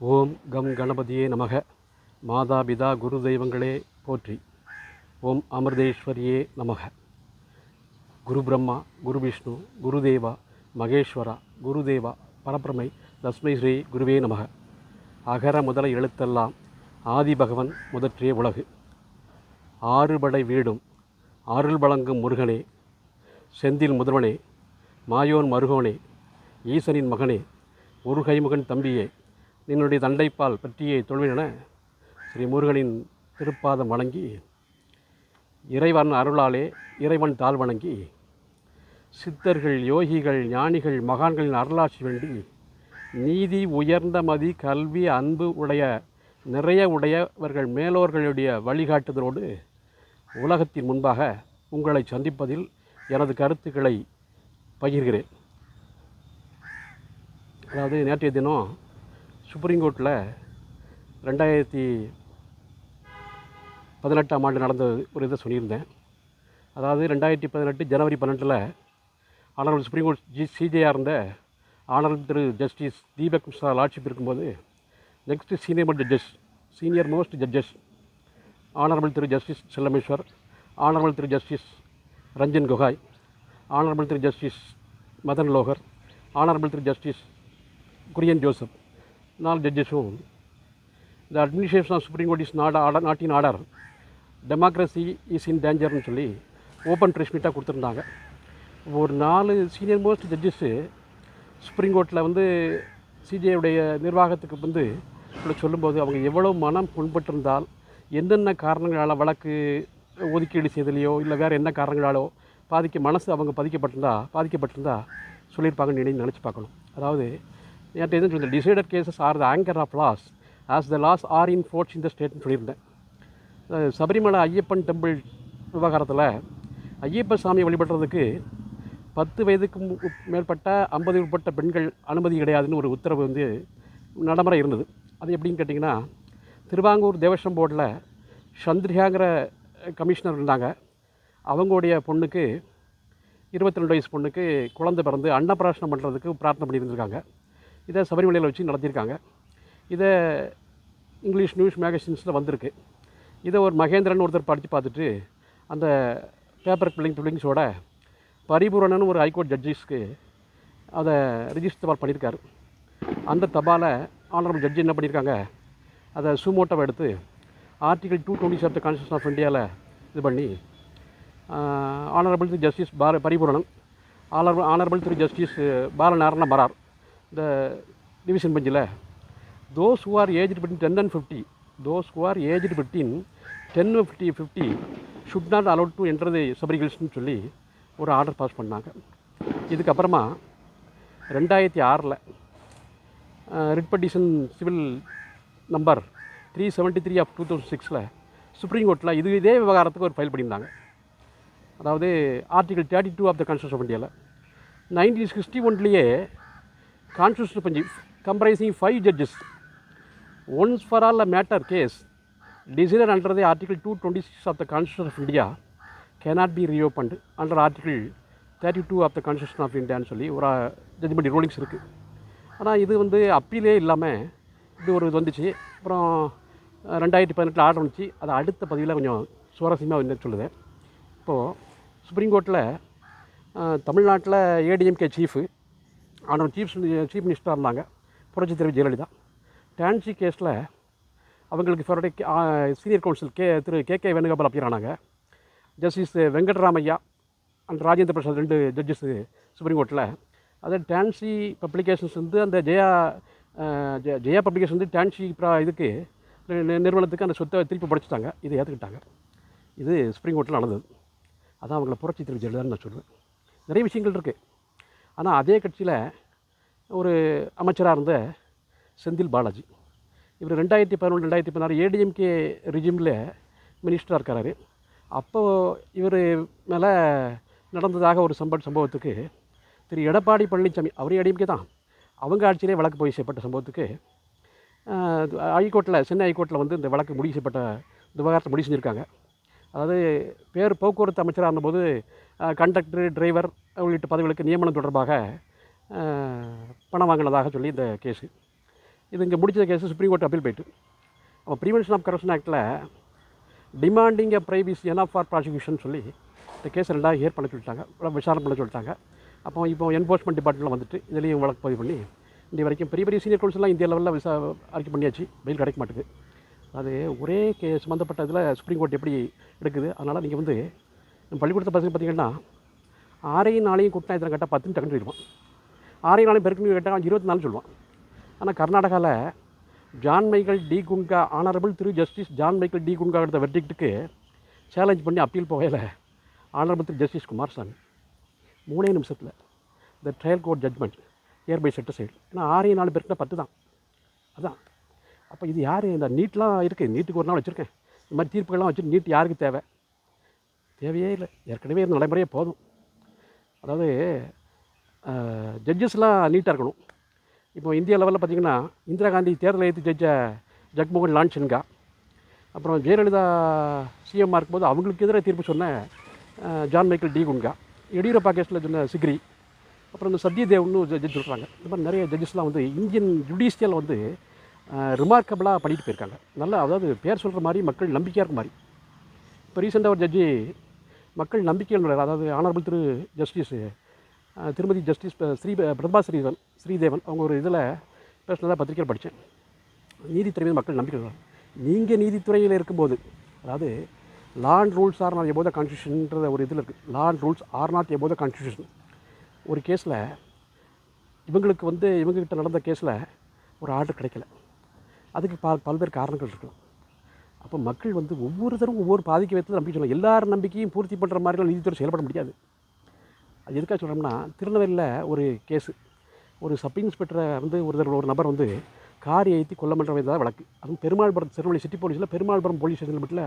ஓம் come கணபதியே நமக. மாதா பிதா குரு தெய்வங்களே போற்றி. ஓம் அமிர்தேஸ்வரியே நமக. குரு பிரம்மா குரு விஷ்ணு குருதேவா மகேஸ்வரா குருதேவா பரபிரமை தஸ்மை ஸ்ரீ குருவே நமக. அகர முதல எழுத்தெல்லாம் ஆதி பகவன் முதற்றிய உலகு. ஆறுபடை வீடும் அருள் வழங்கும் முருகனே. செந்தில் முதல்வனே மாயோன் மருகோனே ஈசனின் மகனே ஒரு கைமுகன் தம்பியே என்னுடைய தண்டைப்பால் பற்றியே தொழுவினென ஸ்ரீ முருகனின் திருப்பாதம் வணங்கி இறைவன் அருளாலே இறைவன் தாழ் வணங்கி சித்தர்கள் யோகிகள் ஞானிகள் மகான்களின் அருளாட்சி வேண்டி நீதி உயர்ந்த மதி கல்வி அன்பு உடைய நிறைய உடையவர்கள் மேலோர்களுடைய வழிகாட்டுதலோடு உலகத்தின் முன்பாக உங்களை சந்திப்பதில் எனது கருத்துக்களை பகிர்கிறேன். அதாவது நேற்றைய தினம் சுப்ரீம் கோர்ட்டில் ரெண்டாயிரத்தி பதினெட்டாம் ஆண்டு நடந்த ஒரு இதை சொல்லியிருந்தேன். அதாவது ரெண்டாயிரத்தி பதினெட்டு ஜனவரி பன்னெண்டில் ஆனரபிள் சுப்ரீம் கோர்ட் ஜி சிஜேயாக இருந்த ஆனரபிள் திரு ஜஸ்டிஸ் தீபக் மிஸ்ரா லாட்சிப் இருக்கும்போது next senior judges senior most judges honourable திரு ஜஸ்டிஸ் செல்லமேஸ்வர் ஆனரபிள் திரு ஜஸ்டிஸ் ரஞ்சன் கொகாய் ஆனரபிள் திரு ஜஸ்டிஸ் மதன் லோகர் ஆனரபிள் திரு ஜஸ்டிஸ் குரியன் ஜோசப் நாலு ஜட்ஜஸும் இந்த administration of supreme court is not order நாட்டின் ஆர்டர் டெமோக்ரஸி இஸ் இன் டேஞ்சர்னு சொல்லி ஓப்பன் ப்ரெஸ் மீட்டாக கொடுத்துருந்தாங்க. ஒரு நாலு சீனியர் மோஸ்ட் ஜட்ஜஸ்ஸு சுப்ரீம் கோர்ட்டில் வந்து சிஜேயுடைய நிர்வாகத்துக்கு வந்து இப்படி சொல்லும்போது அவங்க எவ்வளோ மனம் புண்பட்டிருந்தால் என்னென்ன காரணங்களால் வழக்கு ஒதுக்கீடு செய்தலையோ இல்லை வேறு என்ன காரணங்களாலோ பாதிக்க மனசு அவங்க பாதிக்கப்பட்டிருந்தா பாதிக்கப்பட்டிருந்தா சொல்லியிருப்பாங்கன்னு நினைச்சு நினச்சி பார்க்கணும். அதாவது நேற்று எதுவும் சொல்லி decided cases are the anchor of laws as the laws are in force இந்த ஸ்டேட்னு சொல்லியிருந்தேன். சபரிமலை ஐயப்பன் டெம்பிள் விவகாரத்தில் ஐயப்ப சாமி வழிபடுறதுக்கு பத்து வயதுக்கு மு- மேற்பட்ட ஐம்பது உட்பட்ட பெண்கள் அனுமதி கிடையாதுன்னு ஒரு உத்தரவு வந்து நடைமுறை இருந்தது. அது எப்படின்னு கேட்டிங்கன்னா திருவாங்கூர் தேவஸ்வம் போர்டில் சந்திரிகாங்கிற கமிஷனர் இருந்தாங்க. அவங்களுடைய பொண்ணுக்கு இருபத்தி ரெண்டு வயசு பொண்ணுக்கு குழந்தை பிறந்து அன்னப்பிராசனம் பண்ணுறதுக்கு பிரார்த்தனை பண்ணியிருந்திருக்காங்க. இதை சபரிமலையில் வச்சு நடத்தியிருக்காங்க. இதை இங்கிலீஷ் நியூஸ் மேகசின்ஸில் வந்திருக்கு. இதை ஒரு மகேந்திரன் ஒருத்தர் படித்து பார்த்துட்டு அந்த பேப்பர் பில்லிங் பில்லிங்ஸோட பரிபூரணன் ஒரு ஹைகோர்ட் ஜட்ஜஸ்க்கு அதை ரிஜிஸ்டர் பண்ணியிருக்காரு. அந்த தபாலை ஆனரபிள் ஜட்ஜி என்ன பண்ணியிருக்காங்க? அதை சுமோட்டோவை எடுத்து article two twenty seven constitution of இந்தியாவில் இது பண்ணி ஆனரபிள் திரு ஜஸ்டிஸ் பார பரிபூரணன் ஆனரபிள் ஆனரபிள் திரு ஜஸ்டிஸ் பாலநாரண மரார் இந்த டிவிஷன் பெஞ்சில் those who age aged between ten and fifty those who are aged ten fifty fifty should not allowed to enter the சபரிகில்ஸ்னு சொல்லி ஒரு ஆர்டர் பாஸ் பண்ணாங்க. இதுக்கப்புறமா ரெண்டாயிரத்தி ஆறில் writ petition civil number three seventy three of two thousand சிக்ஸில் supreme கோர்ட்டில் இது இதே விவகாரத்துக்கு ஒரு ஃபைல் பண்ணியிருந்தாங்க. அதாவது article thirty two of the constitution of இந்தியாவில் நைன்டீன் சிக்ஸ்டி ஒன்லேயே constitution பஞ்சி comprising five judges once for all a matter case decided under the article 226 of the constitution of india cannot be reopened under article 32 two of the of of ன்னு சொல்லி ஒரு judgement rulings இருக்குது ஆனால் இது வந்து அப்பீலே இல்லாமல் இது ஒரு இது வந்துச்சு. அப்புறம் uh, ரெண்டாயிரத்தி பதினெட்டில் ஆர்டர் வந்துச்சு. அது அடுத்த பதிவில் கொஞ்சம் சுவாரஸ்யமாக வந்து சொல்லுது? இப்போது சுப்ரீம் கோர்ட்டில் uh, தமிழ்நாட்டில் ஏடிஎம்கே சீஃபு ஆனால் சீஃப் சீஃப் மினிஸ்டராக இருந்தாங்க. புரட்சி தலைவி ஜெயலலிதா. டான்சி கேஸில் அவங்களுக்கு ஃபரோடைய senior counsel K Thiru K K Venugopal appear justice Venkataramiah and Rajendra Prasad ரெண்டு ஜட்ஜஸ் சுப்ரீம் கோர்ட்டில் அதே டான்சி பப்ளிகேஷன்ஸ் வந்து அந்த ஜெயா ஜெயா பப்ளிகேஷன் வந்து டான்சி ப்ரா இதுக்கு நிறுவனத்துக்கு அந்த சொத்தை திருப்பி படைச்சிட்டாங்க. இதை ஏற்றுக்கிட்டாங்க இது சுப்ரீம் கோர்ட்டில் நடந்தது. அதான் அவங்கள புரட்சி திரு ஜெயலலிதான்னு நான் சொல்லுவேன் நிறைய விஷயங்கள் இருக்குது ஆனால் அதே கட்சியில் ஒரு அமைச்சராக இருந்த செந்தில் பாலாஜி. இவர் ரெண்டாயிரத்தி பதினொன்று ரெண்டாயிரத்தி பதினாறு ஏடிஎம்கே ரிஜிமில் மினிஸ்டராக இருக்கிறாரு அப்போது இவர் மேலே நடந்ததாக ஒரு சம்ப சம்பவத்துக்கு திரு எடப்பாடி பழனிசாமி அவரே ஏடிஎம்கே தான். அவங்க ஆட்சியிலே வழக்கு போய் செய்யப்பட்ட சம்பவத்துக்கு ஹைகோர்ட்டில் சென்னை ஹைகோர்ட்டில் வந்து இந்த வழக்கு முடிவு செய்யப்பட்ட இந்த விவகாரத்தை முடிவு செஞ்சுருக்காங்க. அதாவது பேர் போக்குவரத்து அமைச்சராக இருந்தபோது கண்டக்டர் டிரைவர் உள்ளிட்ட பதவிகளுக்கு நியமனம் தொடர்பாக பணம் வாங்கினதாக சொல்லி இந்த கேஸு இது இங்கே முடிச்ச கேஸ் சுப்ரீம் கோர்ட் அப்பீல் போயிட்டு. அப்போ ப்ரிவென்ஷன் ஆஃப் கரப்ஷன் ஆக்டில் demanding a previous of for prosecution சொல்லி இந்த கேஸ் ரெண்டாக ஹியர் பண்ண சொல்லிட்டாங்க விசாரணை பண்ண சொல்லிட்டாங்க. அப்போ இப்போ என்ஃபோர்ஸ்மெண்ட் டிபார்ட்மெண்ட்டில் வந்துட்டு இதுலேயும் வழக்கு பதிவு பண்ணி இன்னி வரைக்கும் பெரிய பெரிய சீனியர் கோல்ஸ்லாம் இந்திய லெவலில் விசா அறிக்கை பண்ணியாச்சு. பெயில் கிடைக்க மாட்டேங்குது. அது ஒரே கே சம்மந்தப்பட்ட இதில் சுப்ரீம் கோர்ட் எப்படி எடுக்குது? அதனால் நீங்கள் வந்து பள்ளிக்கூடத்தை பசங்க பார்த்தீங்கன்னா ஆறையும் நாளையும் கூட்டினா இத்தனை கரெக்டாக பத்துன்னு டக்குனு சொல்லுவான் ஆறையும் நாளையும் பெருக்கணும் கேட்டால் இருபத்தி நாலு சொல்லுவான். ஆனால் கர்நாடகாவில் ஜான் மைக்கேல் டி குன்கா ஆனரபிள் திரு ஜஸ்டிஸ் ஜான் மைக்கேல் டி குன்கா எடுத்த வெர்டிக்ட்டுக்கு சேலஞ்ச் பண்ணி அப்பீல் போகையில் ஆனரபிள் திரு ஜஸ்டிஸ் குமாரசாமி. மூணே நிமிஷத்தில் இந்த trial court judgement hereby set aside ஏன்னா ஆறையும் நாலு பேருக்கு பத்து தான் அதான். அப்போ இது யார்? இந்த நீட்லாம் இருக்குது நீட்டுக்கு ஒரு நாள் வச்சுருக்கேன். இந்த மாதிரி தீர்ப்புகள்லாம் வச்சுட்டு நீட் யாருக்கு தேவை? தேவையே இல்லை. ஏற்கனவே இருந்த நடைமுறையே போதும். அதாவது ஜட்ஜஸ்லாம் நீட்டாக இருக்கணும். இப்போ இந்திய லெவலில் பார்த்தீங்கன்னா இந்திரா காந்தி தேர்தல் எழுத்து ஜட்ஜ ஜக்மோகன் லான்ச்சின்கா அப்புறம் ஜெயலலிதா சிஎம்மாக இருக்கும்போது அவங்களுக்கு எதிராக தீர்ப்பு சொன்ன ஜான் மைக்கேல் டி குன்கா எடியூரப்பா கேஸில் சொன்ன சிக்ரி அப்புறம் இந்த சத்யதேவ்னு ஜட்ஜ் சொல்கிறாங்க இந்த மாதிரி நிறைய ஜட்ஜஸ்லாம் வந்து இந்தியன் ஜுடிஷியல் வந்து ரிமார்க்கபிளாக பண்ணிட்டு போயிருக்காங்க. நல்லா அதாவது பேர் சொல்கிற மாதிரி மக்கள் நம்பிக்கையாக இருக்க மாதிரி. இப்போ ரீசெண்டாக ஒரு ஜட்ஜி மக்கள் நம்பிக்கையில் அதாவது ஆனரபிள் திரு ஜஸ்டிஸ் திருமதி ஜஸ்டிஸ் ஸ்ரீ பிரபா ஸ்ரீதன் ஸ்ரீதேவன் அவங்க ஒரு இதில் பேசினதாக பத்திரிக்கையில் படித்தேன் நீதித்துறை மீது மக்கள் நம்பிக்கை நீங்கள் நீதித்துறையில் இருக்கும்போது அதாவது law and rules are not above the கான்ஸ்டியூஷன்ன்ற ஒரு இதில் இருக்குது law and rules are not above the constitution ஒரு கேஸில் இவங்களுக்கு வந்து இவங்ககிட்ட நடந்த கேஸில் ஒரு ஆர்டர் கிடைக்கல. அதுக்கு ப பல்வேறு காரணங்கள் இருக்கலாம் அப்போ மக்கள் வந்து ஒவ்வொருத்தரும் ஒவ்வொரு பாதிக்க வைத்து நம்பிக்கை சொல்லலாம் எல்லார் நம்பிக்கையும் பூர்த்தி பண்ணுற மாதிரிலாம் நீதித்துறை செயல்பட முடியாது. அது எதுக்காக சொல்கிறோம்னா திருநெல்வேலியில் ஒரு கேஸு. ஒரு சப் இன்ஸ்பெக்டரை வந்து ஒரு ஒரு நபர் வந்து கார் ஏற்றி கொல்ல பண்ணுற தான் வழக்கு. அதுவும் பெருமாள்புரம் திருநெல்வேலி சிட்டி போலீஸில் பெருமாள்புரம் போலீஸ் ஸ்டேஷன் மட்டும்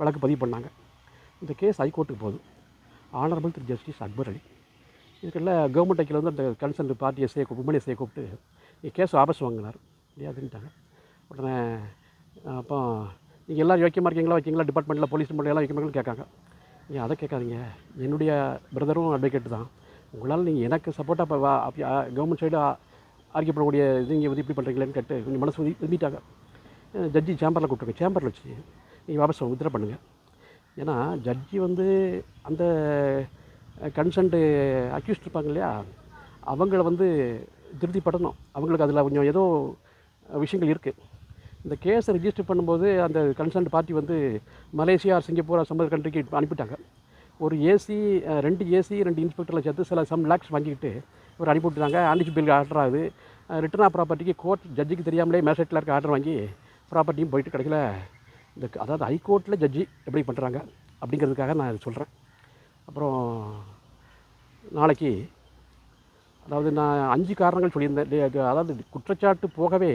வழக்கு பதிவு பண்ணாங்க. இந்த கேஸ் ஹைகோர்ட்டுக்கு போகுது. ஆனரபிள் திரு ஜஸ்டிஸ் அக்பர் அலி. இதுக்கெல்லாம் கவர்மெண்ட் ஐக்கியில் வந்து அந்த கன்சர்ன் பார்ட்டியை செய்ய உமன் செய்ய கூப்பிட்டு கேஸ் வாபஸ் வாங்கினார். முடியாதுன்ட்டாங்க உடனே அப்போ நீங்கள் எல்லாம் யோக்கியமாக இருக்கீங்களா வைக்கீங்களா டிபார்ட்மெண்ட்டில் போலீஸ் டிபார்ட்மெண்ட் எல்லாம் வைக்கமாங்கன்னு கேட்காங்க. நீங்கள் அதை கேட்காதீங்க? என்னுடைய பிரதரும் அட்வொகேட் தான். உங்களால் நீங்கள் எனக்கு சப்போர்ட்டாக இப்போ வா கவர்மெண்ட் சைடு ஆர்கிய இது இங்கே வந்து இப்படி பண்ணுறீங்களேன்னு கேட்டு கொஞ்சம் மனசு உதி எழுதிட்டாங்க ஜட்ஜி சேம்பரில் கூப்பிட்டுருங்க. சேம்பரில் வச்சு நீங்கள் வாபஸ் உத்தரவு பண்ணுங்கள் ஏன்னா ஜட்ஜி வந்து அந்த கன்சன்ட்டு அக்யூஸ்ட் இருப்பாங்க இல்லையா அவங்கள வந்து திருப்திப்படணும். அவங்களுக்கு அதில் கொஞ்சம் ஏதோ விஷயங்கள் இருக்குது இந்த கேஸை ரிஜிஸ்டர் பண்ணும்போது அந்த கன்சர்ன் பார்ட்டி வந்து மலேசியா சிங்கப்பூர் சம்பந்த கண்ட்ரிக்கு அனுப்பிட்டாங்க. ஒரு ஏசி ரெண்டு ஏசி ரெண்டு இன்ஸ்பெக்டரில் சேர்த்து சில சம் லேக்ஸ் வாங்கிக்கிட்டு இவர் அனுப்பிவிட்டாங்க ஆண்டிச்சு பில் ஆர்டர் ஆகுது. ரிட்டர்ன் ஆஃப் ப்ராப்பர்ட்டிக்கு கோர்ட் ஜட்ஜுக்கு தெரியாமலே மேஜிஸ்ட்ரேட்டில் இருக்க ஆர்டர் வாங்கி ப்ராப்பர்ட்டியும் போயிட்டு கிடைக்கல. இந்த அதாவது ஹைகோர்ட்டில் ஜட்ஜி எப்படி பண்ணுறாங்க அப்படிங்கிறதுக்காக நான் சொல்கிறேன் அப்புறம் நாளைக்கு அதாவது நான் அஞ்சு காரணங்கள் சொல்லியிருந்தேன். அதாவது குற்றச்சாட்டு போகவே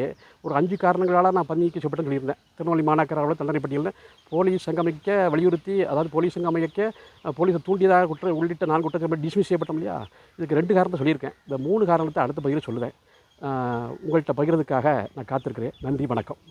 ஒரு அஞ்சு காரணங்களால் நான் பணிக்கு சொல்லப்பட்டு சொல்லியிருந்தேன். திருநெல்வேலி மாநகராவில் தண்டனை பட்டியலில் போலீஸ் சங்கமிக்க வலியுறுத்தி அதாவது போலீஸ் சங்கம் போலீஸை தூண்டியதாக குற்ற உள்ளிட்ட நான்கு குற்றச்சாட்டு டிஸ்மிஸ் செய்யப்பட்டோம் இல்லையா? இதுக்கு ரெண்டு காரணத்தை சொல்லியிருக்கேன். இந்த மூணு காரணத்தை அடுத்த பகிர சொல்லுவேன். உங்கள்கிட்ட பகிர்றதுக்காக நான் காத்திருக்கிறேன். நன்றி வணக்கம்.